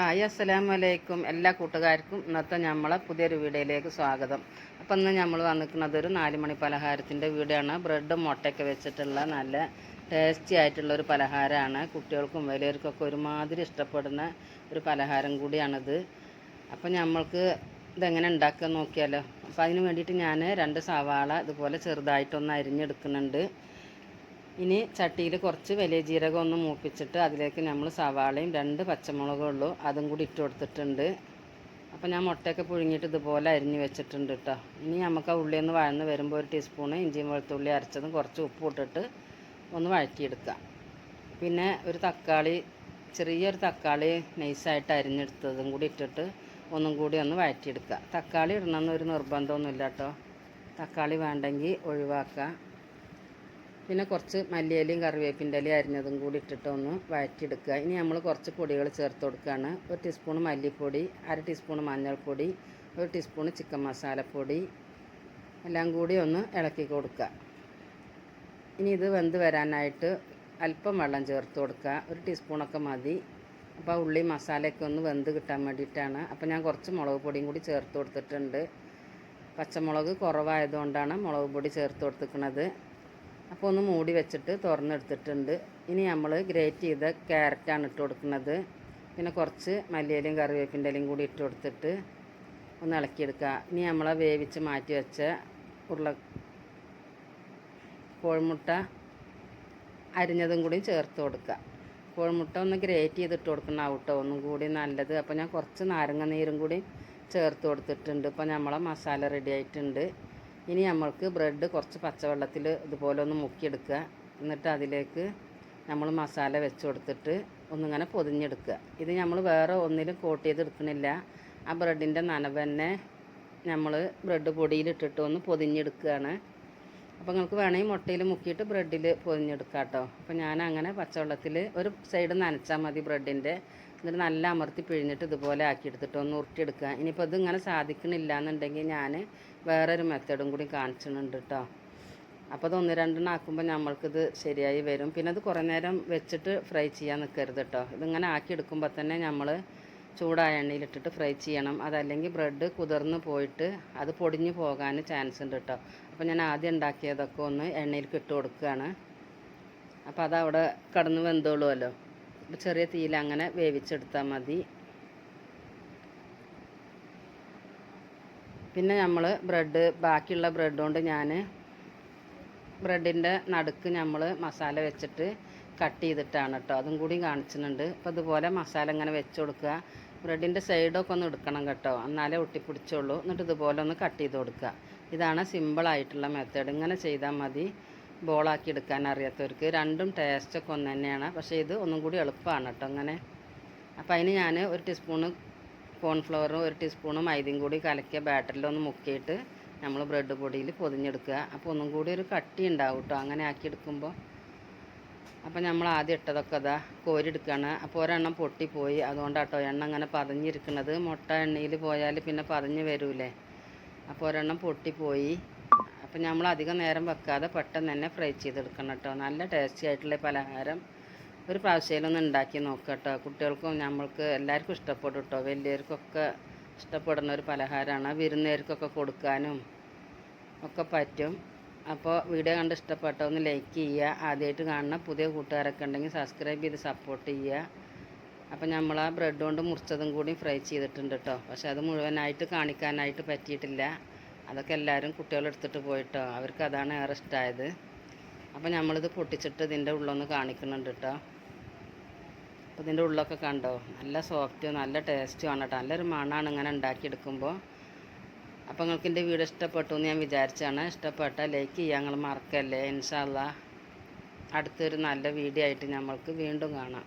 Hi അസ്സലാമു അലൈക്കും എല്ലാ കൂട്ടുകാർക്കും ഇന്നത്തെ നമ്മളെ പുതിയൊരു വീഡിയോയിലേക്ക് സ്വാഗതം. അപ്പം ഇന്ന് നമ്മൾ വന്നിരിക്കുന്നത് ഒരു നാല് മണി പലഹാരത്തിന്റെ വീടാണ്. ബ്രെഡും മുട്ടയൊക്കെ വെച്ചിട്ടുള്ള നല്ല ടേസ്റ്റി ആയിട്ടുള്ള ഒരു പലഹാരമാണ്. കുട്ടികൾക്കും വലിയവർക്കൊക്കെ ഒരുമാതിരി ഇഷ്ടപ്പെടുന്ന ഒരു പലഹാരം കൂടിയാണിത്. അപ്പം നമ്മൾക്ക് ഇതെങ്ങനെ ഉണ്ടാക്കുക നോക്കിയാലോ? അപ്പോൾ അതിന് വേണ്ടിയിട്ട് ഞാൻ രണ്ട് സവാള ഇതുപോലെ ചെറുതായിട്ടൊന്ന് അരിഞ്ഞെടുക്കുന്നുണ്ട്. ഇനി ചട്ടിയിൽ കുറച്ച് വലിയ ജീരകം ഒന്ന് മൂപ്പിച്ചിട്ട് അതിലേക്ക് നമ്മൾ സവാളയും രണ്ട് പച്ചമുളകും ഉള്ളൂ. അതും കൂടി ഇട്ട് കൊടുത്തിട്ടുണ്ട്. അപ്പോൾ ഞാൻ മുട്ടയൊക്കെ പുഴുങ്ങിയിട്ട് ഇതുപോലെ അരിഞ്ഞ് വെച്ചിട്ടുണ്ട് കേട്ടോ ഇനി നമുക്ക് ആ ഉള്ളി ഒന്ന് വഴന്ന് വരുമ്പോൾ ഒരു ടീസ്പൂണ് ഇഞ്ചിയും വെളുത്തുള്ളി അരച്ചതും കുറച്ച് ഉപ്പ് ഇട്ടിട്ട് ഒന്ന് വഴറ്റിയെടുക്കാം. പിന്നെ ഒരു തക്കാളി ചെറിയൊരു തക്കാളി നൈസായിട്ട് അരിഞ്ഞെടുത്തതും കൂടി ഇട്ടിട്ട് ഒന്നും കൂടി ഒന്ന് വഴറ്റിയെടുക്കുക തക്കാളി ഇടണമെന്ന് ഒരു നിർബന്ധമൊന്നുമില്ല കേട്ടോ തക്കാളി വേണ്ടെങ്കിൽ ഒഴിവാക്കുക പിന്നെ കുറച്ച് മല്ലിയിലയും കറിവേപ്പിന്റെ ഇലയും അരിഞ്ഞതും കൂടി ഇട്ടിട്ട് ഒന്ന് വഴറ്റിയെടുക്കുക. ഇനി നമ്മൾ കുറച്ച് പൊടികൾ ചേർത്ത് കൊടുക്കുകയാണ്. ഒരു ടീസ്പൂൺ മല്ലിപ്പൊടി അര ടീസ്പൂൺ മഞ്ഞൾപ്പൊടി ഒരു ടീസ്പൂൺ ചിക്കൻ മസാലപ്പൊടി എല്ലാം കൂടി ഒന്ന് ഇളക്കി കൊടുക്കുക. ഇനി ഇത് വെന്ത് വരാനായിട്ട് അല്പം വെള്ളം ചേർത്ത് കൊടുക്കുക. ഒരു ടീസ്പൂണൊക്കെ മതി. അപ്പോൾ ഉള്ളി മസാലയൊക്കെ ഒന്ന് വെന്ത് കിട്ടാൻ വേണ്ടിയിട്ടാണ്. അപ്പോൾ ഞാൻ കുറച്ച് മുളക് പൊടിയും കൂടി ചേർത്ത് കൊടുത്തിട്ടുണ്ട്. പച്ചമുളക് കുറവായതുകൊണ്ടാണ് മുളക് പൊടി ചേർത്ത് കൊടുത്തിരിക്കുന്നത്. അപ്പോൾ ഒന്ന് മൂടി വെച്ചിട്ട് തുറന്നെടുത്തിട്ടുണ്ട്. ഇനി നമ്മൾ ഗ്രേറ്റ് ചെയ്ത ക്യാരറ്റാണ് ഇട്ട് കൊടുക്കുന്നത്. പിന്നെ കുറച്ച് മല്ലിയിലയും കറിവേപ്പിന്റെ ഇലയും കൂടി ഇട്ട് കൊടുത്തിട്ട് ഒന്ന് ഇളക്കിയെടുക്കുക. ഇനി നമ്മളെ വേവിച്ച് മാറ്റി വെച്ച ഉരുള കോഴിമുട്ട അരിഞ്ഞതും കൂടി ചേർത്ത് കൊടുക്കുക. കോഴിമുട്ട ഒന്ന് ഗ്രേറ്റ് ചെയ്തിട്ട് കൊടുക്കണം ഔട്ടോ ഒന്നും കൂടി നല്ലത്. അപ്പോൾ ഞാൻ കുറച്ച് നാരങ്ങ നീരും കൂടി ചേർത്ത് കൊടുത്തിട്ടുണ്ട്. ഇപ്പോൾ നമ്മളെ മസാല റെഡി ആയിട്ടുണ്ട്. ഇനി നമ്മൾക്ക് ബ്രെഡ് കുറച്ച് പച്ചവെള്ളത്തിൽ ഇതുപോലെ ഒന്ന് മുക്കിയെടുക്കുക. എന്നിട്ട് അതിലേക്ക് നമ്മൾ മസാല വെച്ച് കൊടുത്തിട്ട് ഒന്നിങ്ങനെ പൊതിഞ്ഞെടുക്കുക. ഇത് നമ്മൾ വേറെ ഒന്നിലും കോട്ട് ചെയ്തെടുക്കണില്ല ആ ബ്രെഡിന്റെ നനവ് തന്നെ നമ്മൾ ബ്രെഡ് പൊടിയിലിട്ടിട്ട് ഒന്ന് പൊതിഞ്ഞെടുക്കുകയാണ്. അപ്പോൾ നിങ്ങൾക്ക് വേണമെങ്കിൽ മുട്ടയിൽ മുക്കിയിട്ട് ബ്രെഡിൽ പൊതിഞ്ഞെടുക്കാം കേട്ടോ. അപ്പോൾ ഞാൻ അങ്ങനെ പച്ചവെള്ളത്തിൽ ഒരു സൈഡ് നനച്ചാൽ മതി ബ്രെഡിന്റെ. എന്നിട്ട് നല്ല അമർത്തി പിഴിഞ്ഞിട്ട് ഇതുപോലെ ആക്കിയെടുത്തിട്ട് ഒന്ന് ഉരുട്ടിയെടുക്കുക. ഇനിയിപ്പോൾ ഇത് ഇങ്ങനെ സാധിക്കണില്ല എന്നുണ്ടെങ്കിൽ ഞാൻ വേറൊരു മെത്തേഡും കൂടി കാണിച്ചിട്ടുണ്ട് കേട്ടോ അപ്പോൾ അത് ഒന്ന് രണ്ടെണ്ണം ആക്കുമ്പോൾ നമ്മൾക്കിത് ശരിയായി വരും. പിന്നെ അത് കുറേ നേരം വെച്ചിട്ട് ഫ്രൈ ചെയ്യാൻ നിൽക്കരുത് കേട്ടോ ഇതിങ്ങനെ ആക്കിയെടുക്കുമ്പോൾ തന്നെ നമ്മൾ ചൂടായ എണ്ണയിലിട്ടിട്ട് ഫ്രൈ ചെയ്യണം. അതല്ലെങ്കിൽ ബ്രെഡ് കുതിർന്ന് പോയിട്ട് അത് പൊടിഞ്ഞു പോകാൻ ചാൻസ് ഉണ്ട് കേട്ടോ അപ്പോൾ ഞാൻ ആദ്യം ഉണ്ടാക്കിയതൊക്കെ ഒന്ന് എണ്ണയിലേക്ക് ഇട്ട് കൊടുക്കുകയാണ്. അപ്പോൾ അതവിടെ കടന്ന് വെന്തോളുമല്ലോ ചെറിയ തീയിൽ അങ്ങനെ വേവിച്ചെടുത്താൽ മതി. പിന്നെ നമ്മൾ ബ്രെഡ് ബാക്കിയുള്ള ബ്രെഡ് കൊണ്ട് ഞാൻ ബ്രെഡിന്റെ നടുക്ക് നമ്മൾ മസാല വെച്ചിട്ട് കട്ട് ചെയ്തിട്ടാണ് കേട്ടോ അതും കൂടി കാണിച്ചിട്ടുണ്ട്. അപ്പോൾ അതുപോലെ മസാല ഇങ്ങനെ വെച്ച് കൊടുക്കുക. ബ്രെഡിന്റെ സൈഡൊക്കെ ഒന്ന് എടുക്കണം കേട്ടോ. എന്നാലേ ഒട്ടിപ്പിടിച്ചുള്ളൂ. എന്നിട്ട് ഇതുപോലെ ഒന്ന് കട്ട് ചെയ്ത് കൊടുക്കുക. ഇതാണ് സിമ്പിളായിട്ടുള്ള മെത്തേഡ്. ഇങ്ങനെ ചെയ്താൽ മതി. ബോളാക്കി എടുക്കാൻ അറിയാത്തവർക്ക് രണ്ടും ടേസ്റ്റൊക്കെ ഒന്ന് തന്നെയാണ്. പക്ഷേ ഇത് ഒന്നും കൂടി എളുപ്പമാണ് കേട്ടോ അങ്ങനെ. അപ്പോൾ അതിന് ഞാൻ ഒരു ടീസ്പൂണ് കോൺഫ്ലവറും ഒരു ടീസ്പൂണ് മൈദയും കൂടി കലക്കിയ ബാറ്ററിലൊന്ന് മുക്കിയിട്ട് നമ്മൾ ബ്രെഡ് പൊടിയിൽ പൊതിഞ്ഞെടുക്കുക. അപ്പോൾ ഒന്നും കൂടി ഒരു കട്ടി ഉണ്ടാവും കേട്ടോ അങ്ങനെ ആക്കി എടുക്കുമ്പോൾ അപ്പോൾ നമ്മൾ ആദ്യം ഇട്ടതൊക്കെ അതാ കോരിയെടുക്കുകയാണ് അപ്പോൾ ഒരെണ്ണം പൊട്ടിപ്പോയി. അതുകൊണ്ടാട്ടോ എണ്ണ അങ്ങനെ പതഞ്ഞിരിക്കുന്നത്. മുട്ട എണ്ണയിൽ പോയാൽ പിന്നെ പതഞ്ഞ് വരൂലേ. അപ്പോൾ ഒരെണ്ണം പൊട്ടിപ്പോയി. അപ്പം നമ്മൾ അധികം നേരം വെക്കാതെ പെട്ടെന്ന് തന്നെ ഫ്രൈ ചെയ്തെടുക്കണം കേട്ടോ. നല്ല ടേസ്റ്റി ആയിട്ടുള്ള പലഹാരം. ഒരു പ്രാവശ്യമൊന്ന് ഉണ്ടാക്കി നോക്കുക കേട്ടോ. കുട്ടികൾക്കും നമ്മൾക്ക് എല്ലാവർക്കും ഇഷ്ടപ്പെടും കേട്ടോ. വലിയവർക്കൊക്കെ ഇഷ്ടപ്പെടുന്ന ഒരു പലഹാരമാണ്. വിരുന്നുകാർക്കൊക്കെ കൊടുക്കാനും ഒക്കെ പറ്റും. അപ്പോൾ വീഡിയോ കണ്ട് ഇഷ്ടപ്പെട്ട ഒന്ന് ലൈക്ക് ചെയ്യുക. ആദ്യമായിട്ട് കാണുന്ന പുതിയ കൂട്ടുകാരൊക്കെ ഉണ്ടെങ്കിൽ സബ്സ്ക്രൈബ് ചെയ്ത് സപ്പോർട്ട് ചെയ്യുക. അപ്പോൾ നമ്മൾ ആ ബ്രെഡ് കൊണ്ട് മുറിച്ചതും കൂടി ഫ്രൈ ചെയ്തിട്ടുണ്ട് കേട്ടോ. പക്ഷെ അത് മുഴുവനായിട്ട് കാണിക്കാനായിട്ട് പറ്റിയിട്ടില്ല. അതൊക്കെ എല്ലാവരും കുട്ടികളെടുത്തിട്ട് പോയിട്ടോ. അവർക്ക് അതാണ് ഏറെ ഇഷ്ടമായത് അപ്പോൾ നമ്മളിത് പൊട്ടിച്ചിട്ട് ഇതിന്റെ ഉള്ളൊന്ന് കാണിക്കുന്നുണ്ട് കേട്ടോ അപ്പോൾ ഇതിന്റെ ഉള്ളൊക്കെ കണ്ടോ? നല്ല സോഫ്റ്റ് നല്ല ടേസ്റ്റുമാണ് കേട്ടോ നല്ലൊരു മണമാണ് ഇങ്ങനെ ഉണ്ടാക്കിയെടുക്കുമ്പോൾ അപ്പോൾ നിങ്ങൾക്ക് എന്റെ വീഡിയോ ഇഷ്ടപ്പെട്ടു എന്ന് ഞാൻ വിചാരിച്ചാണ്. ഇഷ്ടപ്പെട്ട ലൈക്ക് ചെയ്യാൻ നിങ്ങൾ മറക്കല്ലേ. ഇൻഷാല്ല അടുത്തൊരു നല്ല വീഡിയോ ആയിട്ട് നമ്മൾക്ക് വീണ്ടും കാണാം.